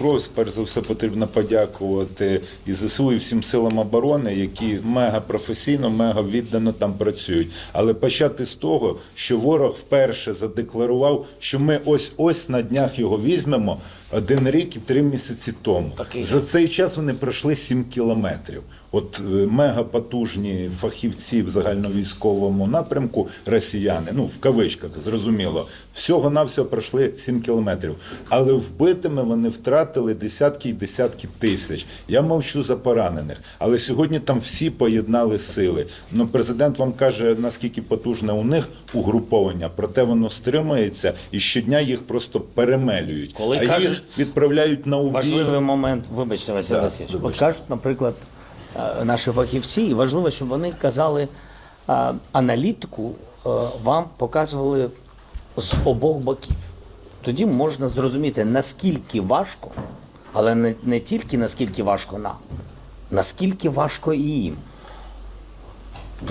Покровськ, перш за все, потрібно подякувати і ЗСУ, і всім силам оборони, які мега професійно, мега віддано там працюють. Але почати з того, що ворог вперше задекларував, що ми ось ось на днях його візьмемо один рік і три місяці тому. За цей час вони пройшли 7 кілометрів. От е, мега потужні фахівці в загальновійськовому напрямку росіяни, ну в кавичках, зрозуміло, всього навсього пройшли 7 кілометрів. Але вбитими вони втратили десятки і десятки тисяч. Я мовчу за поранених. Але сьогодні там всі поєднали сили. Ну, президент вам каже, наскільки потужне у них угруповання, проте воно стримується і щодня їх просто перемелюють. Коли а кажуть- їх відправляють на убій. Важливий момент, вибачте, Василь Да, Васильович. От кажуть, наприклад, наші фахівці, і важливо, щоб вони казали е, аналітику, е, вам показували з обох боків. Тоді можна зрозуміти, наскільки важко, але не, не тільки наскільки важко нам, наскільки важко і їм.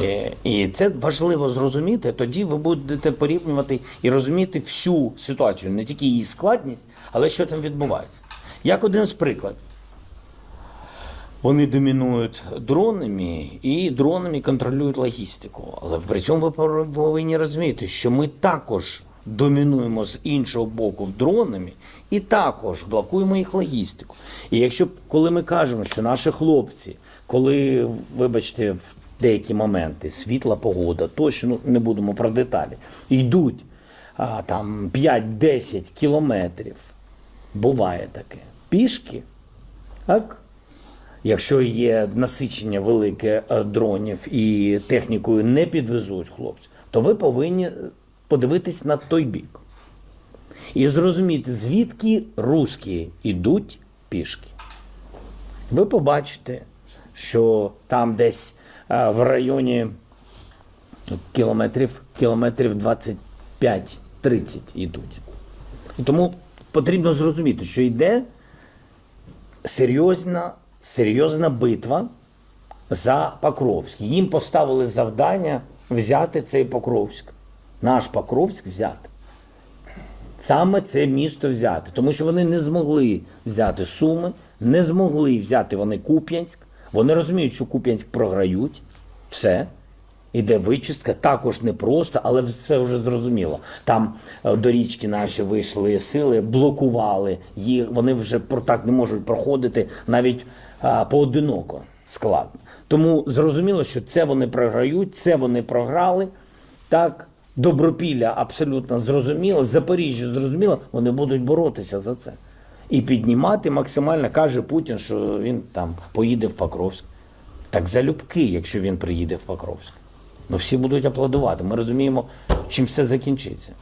Е, І це важливо зрозуміти. Тоді ви будете порівнювати і розуміти всю ситуацію, не тільки її складність, але що там відбувається. Як один з прикладів. Вони домінують дронами і дронами контролюють логістику. Але при цьому ви повинні розуміти, що ми також домінуємо з іншого боку дронами і також блокуємо їх логістику. І якщо коли ми кажемо, що наші хлопці, коли, вибачте, в деякі моменти світла погода, точно ну, не будемо про деталі, йдуть а, там 5-10 кілометрів, буває таке, пішки, так? Якщо є насичення велике е, дронів і технікою не підвезуть хлопців, то ви повинні е, подивитись на той бік і зрозуміти, звідки русські йдуть пішки. Ви побачите, що там десь е, в районі кілометрів, кілометрів 25-30 йдуть. І тому потрібно зрозуміти, що йде серйозна, серйозна битва за Покровськ. Їм поставили завдання взяти цей Покровськ. Наш Покровськ взяти. Саме це місто взяти, тому що вони не змогли взяти Суми, не змогли взяти вони Куп'янськ. Вони розуміють, що Куп'янськ програють. Все. Іде вичистка, також непросто, але все вже зрозуміло. Там е, до річки наші вийшли сили, блокували їх. Вони вже так не можуть проходити навіть а, поодиноко складно. Тому зрозуміло, що це вони програють, це вони програли. Так, Добропілля абсолютно зрозуміло, Запоріжжя зрозуміло, вони будуть боротися за це. І піднімати максимально каже Путін, що він там поїде в Покровськ. Так залюбки, якщо він приїде в Покровськ. Ну всі будуть аплодувати. Ми розуміємо, чим все закінчиться.